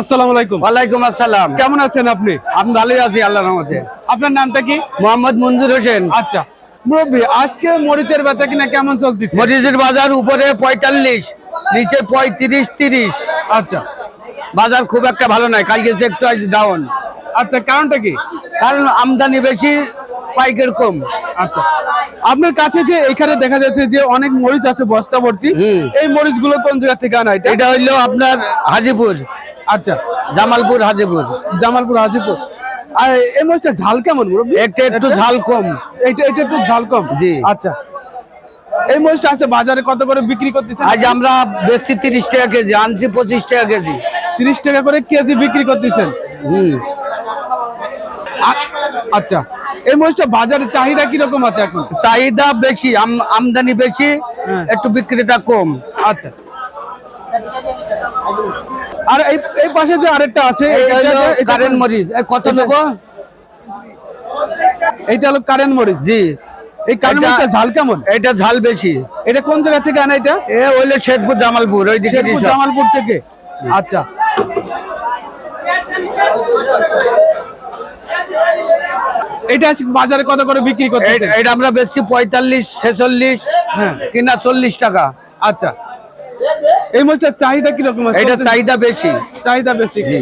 আসসালামু আলাইকুম। ওয়ালাইকুম আসসালাম। কেমন আছেন আপনি? আমি ভালোই আছি আল্লাহর রহমতে। আপনার নামটা কি? মোহাম্মদ মঞ্জুর হোসেন। আচ্ছা। মুরব্বী আজকে মরিচের বেচা কিনা কেমন চলতেছে? মরিচের বাজার উপরে পঁয়তাল্লিশ নিচে পঁয়ত্রিশ তিরিশ। আচ্ছা। বাজার খুব একটা ভালো নয় কালকে ডাউন আচ্ছা কারণটা কি? কারণ আমদানি বেশি পাইকের কম। আচ্ছা। আপনার কাছে যে এখানে দেখা যাচ্ছে যে অনেক মরিচ আছে বস্তা ভর্তি। এই মরিচগুলো কোন জায়গা থেকে আনা এটা হইল আপনার হাজিপুর। আচ্ছা জামালপুর হাজিপুর। জামালপুর হাজিপুর। আর এই মাছটা ঝাল কেমন একটা একটু ঝাল কম। এটা এটা একটু ঝাল কম? জি। আচ্ছা। এই মাছটা আছে বাজারে কত করে বিক্রি করতেছে আজ আমরা বেশি তিরিশ টাকা কেজি আনছি পঁচিশ টাকা কেজি। তিরিশ টাকা করে কেজি বিক্রি করতেছেন? হুম। আচ্ছা। এই মাছটা বাজারে চাহিদা কীরকম আছে এখন? চাহিদা বেশি আম- আমদানি বেশি হ্যাঁ। একটু বিক্রেতা কম। আচ্ছা। আর এই এই পাশে যে আরেকটা আছে কারেন্ট মরিচ। কত নেব? এইটা হলো কারেন্ট মরিচ। জি। এই কারেন্ট মরিচটা ঝাল কেমন? এটা ঝাল বেশি। এটা কোন জায়গা থেকে আনা এটা? এ হইল শেখপুর জামালপুর ওই দিকে জামালপুর থেকে? আচ্ছা। এটা বাজারে কত করে বিক্রি করতে এটা আমরা বেচছি পঁয়তাল্লিশ ছেচল্লিশ হ্যাঁ। কিনা চল্লিশ টাকা। আচ্ছা। এই মরিচটার চাহিদা কীরকম আছে? এটা চাহিদা বেশি। চাহিদা বেশি। কি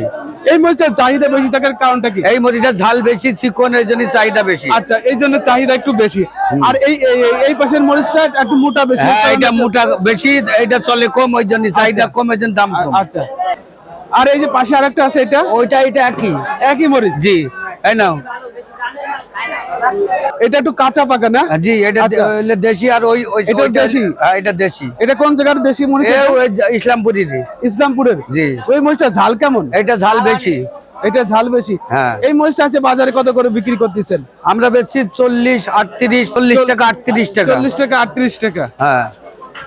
এই মরিচটার চাহিদা বেশি থাকার কারণটা কি? এই মরিচটা ঝাল বেশি চিকন এই জন্য চাহিদা বেশি। আচ্ছা এই জন্য চাহিদা একটু বেশি। আর এই এই- পাশের মরিচটা একটু মোটা বেশি। হ্যাঁ এটা মোটা বেশি এটা চলে কম ওই জন্য চাহিদা কম এই জন্য দাম কম। আচ্ছা। আর এই যে পাশে আরেকটা আছে এটা? ওইটা এটা একই। একই মরিচ? জি এই নাও। এটা একটু কাঁচা পাকা না? জি এটা আচ্ছা। দেশি আর ওই এটা দেশি? হ্যাঁ, এটা দেশি। এটা কোন জায়গার দেশি যে ইসলামপুরেরই। ইসলামপুরের? জি। ওই মরিচটা ঝাল কেমন? এটা ঝাল বেশি। এটা ঝাল বেশি? হ্যাঁ। এই মরিচটা আছে বাজারে কত করে বিক্রি করতেছেন? আমরা বেচছি চল্লিশ আটত্রিশ চল্লিশ টাকা আটত্রিশ টাকা। চল্লিশ টাকা আটত্রিশ টাকা। হ্যাঁ।